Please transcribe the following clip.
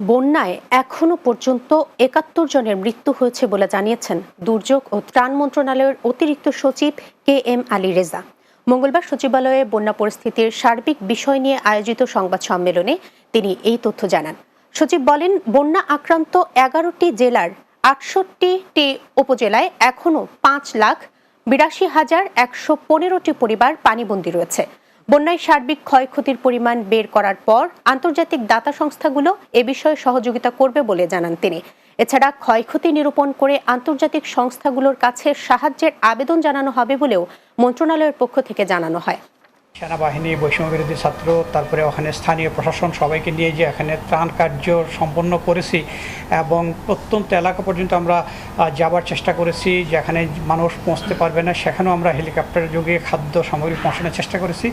বন্যায় এখনও পর্যন্ত একাত্তর জনের মৃত্যু হয়েছে বলে জানিয়েছেন দুর্যোগ ও ত্রাণ মন্ত্রণালয়ের অতিরিক্ত সচিব কে এম আলী রেজা। মঙ্গলবার সচিবালয়ে বন্যা পরিস্থিতির সার্বিক বিষয় নিয়ে আয়োজিত সংবাদ সম্মেলনে তিনি এই তথ্য জানান। সচিব বলেন, বন্যা আক্রান্ত এগারোটি জেলার আটষট্টিটি উপজেলায় এখনও পাঁচ লাখ বিরাশি হাজার একশো পনেরোটি পরিবার পানিবন্দী রয়েছে। বন্যায় সার্বিক ক্ষয়ক্ষতির পরিমাণ বের করার পর আন্তর্জাতিক দাতা সংস্থাগুলো এ বিষয়ে সহযোগিতা করবে বলে জানান তিনি। এছাড়া ক্ষয়ক্ষতি নিরূপণ করে আন্তর্জাতিক সংস্থাগুলোর কাছে সাহায্যের আবেদন জানানো হবে বলেও মন্ত্রণালয়ের পক্ষ থেকে জানানো হয়। সেনাবাহিনী বৈষম্য বিরোধী ছাত্র, তারপরে ওখানে স্থানীয় প্রশাসন সবাইকে নিয়ে যে এখানে ত্রাণ কার্য সম্পন্ন করেছি এবং প্রত্যন্ত এলাকা পর্যন্ত আমরা যাবার চেষ্টা করেছি, যেখানে মানুষ পৌঁছতে পারবে না, সেখানেও আমরা হেলিকপ্টার যোগে খাদ্য সামগ্রী পৌঁছানোর চেষ্টা করেছি।